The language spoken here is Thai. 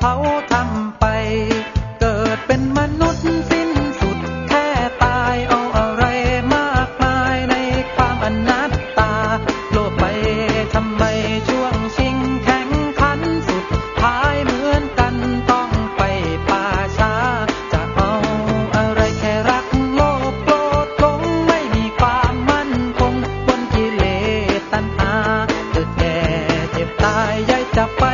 เขาทำไป เกิดเป็นมนุษย์สิ้นสุดแค่ตายเอาอะไรมากมายในความอนัตตา โลภไปทำไมช่วงชิงแข็งขันสุดท้ายเหมือนกันต้องไปป่าช้า จะเอาอะไรแค่รักโลภโกรธหลงไม่มีความมั่นคงบนกิเลสตัณหาเกิดแก่เจ็บตายยายจะไป